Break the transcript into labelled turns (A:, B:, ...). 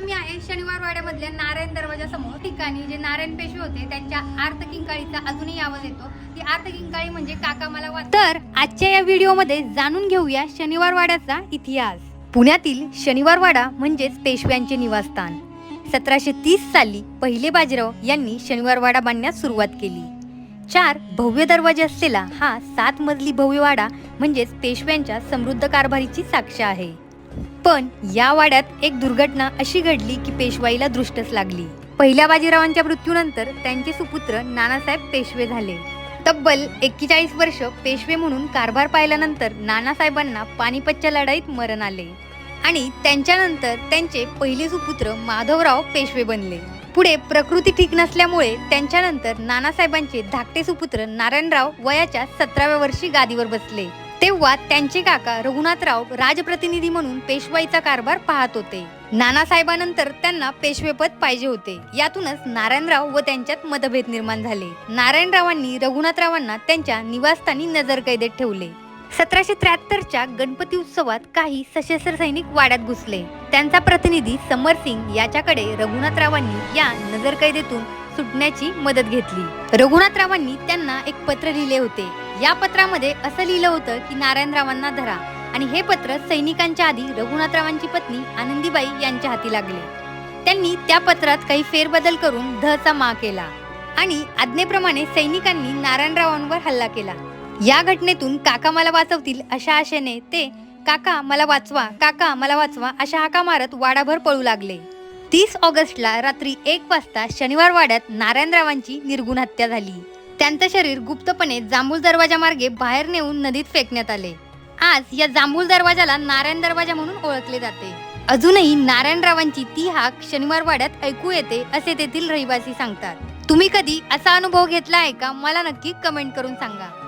A: आता मी आहे शनिवार वाड्यामधल्या नारायण दरवाजा समोर ठिकाणी जे नारायण पेशवे होते त्यांच्या आर्त किंकाळीचा अजूनही आवाज येतो. ती आर्त किंकाळी म्हणजे काका मला वाट तर आजच्या या व्हिडिओमध्ये जाणून घेऊया शनिवार वाड्याचा इतिहास. पुण्यातील शनिवार वाडा म्हणजेच पेशव्यांचे निवासस्थान. सतराशे तीस साली पहिले बाजीराव यांनी शनिवार वाडा बांधण्यास सुरुवात केली. चार भव्य दरवाजे असलेला हा सात मजली भव्य वाडा म्हणजेच पेशव्यांच्या समृद्ध कारभारीची साक्ष आहे. पण या वाड्यात एक दुर्घटना अशी घडली की पेशवाईला दृष्टच लागली. पहिल्या बाजीरावांच्या मृत्यूनंतर त्यांचे सुपुत्र नानासाहेब पेशवे झाले. तब्बल एक्केचाळीस वर्ष पेशवे म्हणून कारभार पाहिल्यानंतर नानासाहेबांना पानिपतच्या लढाईत मरण आले आणि त्यांच्यानंतर त्यांचे पहिले सुपुत्र माधवराव पेशवे बनले. पुढे प्रकृती ठीक नसल्यामुळे त्यांच्यानंतर नानासाहेबांचे धाकटे सुपुत्र नारायणराव वयाच्या सतराव्या वर्षी गादीवर बसले. तेव्हा त्यांचे काका रघुनाथराव राजप्रतिनिधी म्हणून पेशवाईचा कारभार पाहत होते. नानासाहेबानंतर त्यांना पेशवेपद पाहिजे होते. यातूनच नारायणराव व त्यांच्यात मतभेद निर्माण झाले. नारायणरावांनी रघुनाथरावांना त्यांच्या निवासस्थानी नजरकैदेत ठेवले. सतराशे त्र्याहत्तरच्या गणपती उत्सवात काही सशस्त्र सैनिक वाड्यात घुसले. त्यांचा प्रतिनिधी समरसिंग याच्याकडे रघुनाथरावांनी या नजरकैदेतून सुटण्याची मदत घेतली. रघुनाथरावांनी त्यांना एक पत्र लिहिले होते. या पत्रामध्ये असं लिहिलं होतं की नारायणरावांना धरा. आणि हे पत्र सैनिकांच्या आधी रघुनाथरावांची पत्नी आनंदीबाई यांच्या हाती लागले. त्यांनी त्या पत्रात काही फेरबदल करून धचा मा केला. आणि आज्ञेप्रमाणे सैनिकांनी नारायणरावांवर हल्ला केला. या घटनेतून काका मला वाचवतील अशा आशेने ते काका मला वाचवा काका मला वाचवा अशा हाका मारत वाडाभर पळू लागले. तीस ऑगस्टला रात्री एक वाजता शनिवार वाड्यात नारायणरावांची निर्गुण हत्या झाली. त्यांचं शरीर गुप्तपणे जांभूळ दरवाजा मार्गे बाहेर नेऊन नदीत फेकण्यात आले. आज या जांभूळ दरवाजाला नारायण दरवाजा म्हणून ओळखले जाते. अजूनही नारायणरावांची ती हाक शनिवार वाड्यात ऐकू येते असे तेथील रहिवासी सांगतात. तुम्ही कधी असा अनुभव घेतला आहे का? मला नक्की कमेंट करून सांगा.